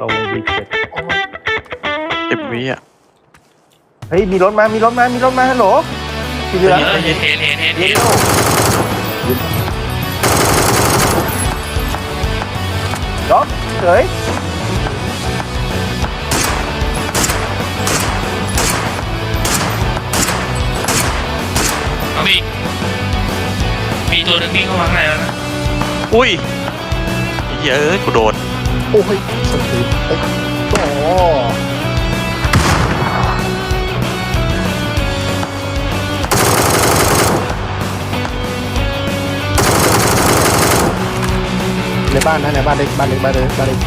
เข้าวงบีเสร็จสิบวิอะเฮ้ยมีรถมา มีรถมา มีรถมาฮัลโหลสีเหลืองเออเห็นเห็นเห็นเห็นเยเห็นลโล่ล็อกเฉยเอามีมีตัวหนึงวิ่งเข้ามาข้างในแล้วนะอุ้ยเยอะกูโดน โอ้ยสติเอ้ยโอ้ในบ้านนะในบ้านเล็กบ้านเล็กบ้านเล็กบ้านเล็ก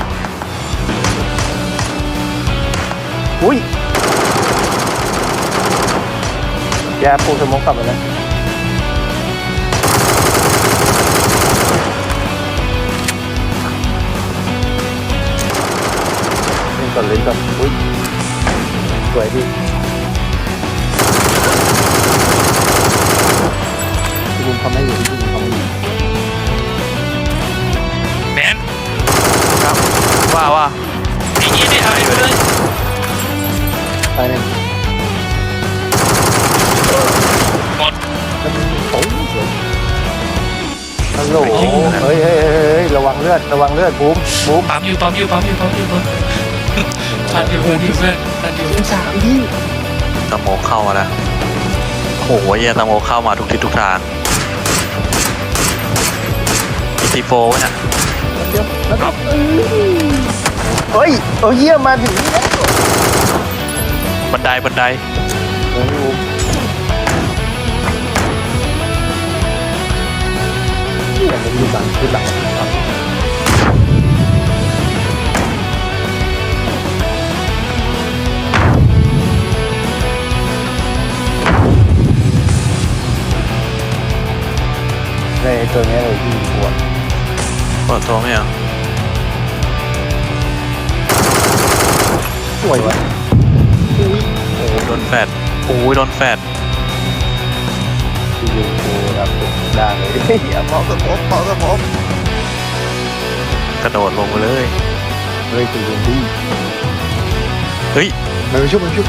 อุ้ยแกปูสมองกลับมาเลย เล่นก่อนเล่นก่อนอุ้ยสวยดีพี่บุ้มเขาไม่อยู่พี่บุ้มเขาไม่อยู่แมนครับว่าว่าไอ้ยี่เนี่ยเอาไอ้ไปเลยไปเนี่ยหมดมันโอ้ยสวยฮัลโหลเฮ้ยเฮ้ยเฮ้ยเฮ้ยระวังเลือด ระวังเลือดบูมบูมปั๊มอยู่ปั๊มอยู่ปั๊มอยู่ปั๊มอยู่ปั๊ม ทันอยู่เพื่อนอยู่เพื่อนทันอยู่เป็นสามพี่สโมกเข้ามาแล้วโอ้โหเหี้ยสโมกเข้ามาทุกทิศทุกทางอีทีโฟวะเนี่ยเดี๋ยวแล้วก็เฮ้ยเอ้ยเยี่ยมมาถึงนี่แล้วบันไดบันได ในตัวเนี้ยเลยที่ปวดเปิดตัวไหมอะสวยว่ะโอ้โหโดนแฟดโอ้ยโดนแฟดที่ยูโครับได้เลยเฮ้ยเหมาะกับผมเหมาะกับผมกระโดดลงไปเลยเฮ้ยตัวยูดี้เฮ้ย มันไปช่วยมันช่วย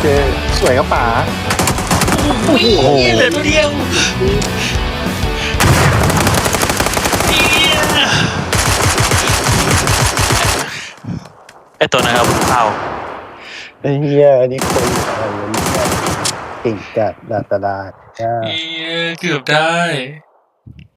เจเจสวยครับป๋าอุ้ยเหลือตัวเดียวเหี้ยไอตัวนั้นเอาเข้าไอ้เหี้ยอันนี้คนอะไรเนี่ยเก่งจัดดาตาดาจ้าเหี้ยเกือบได้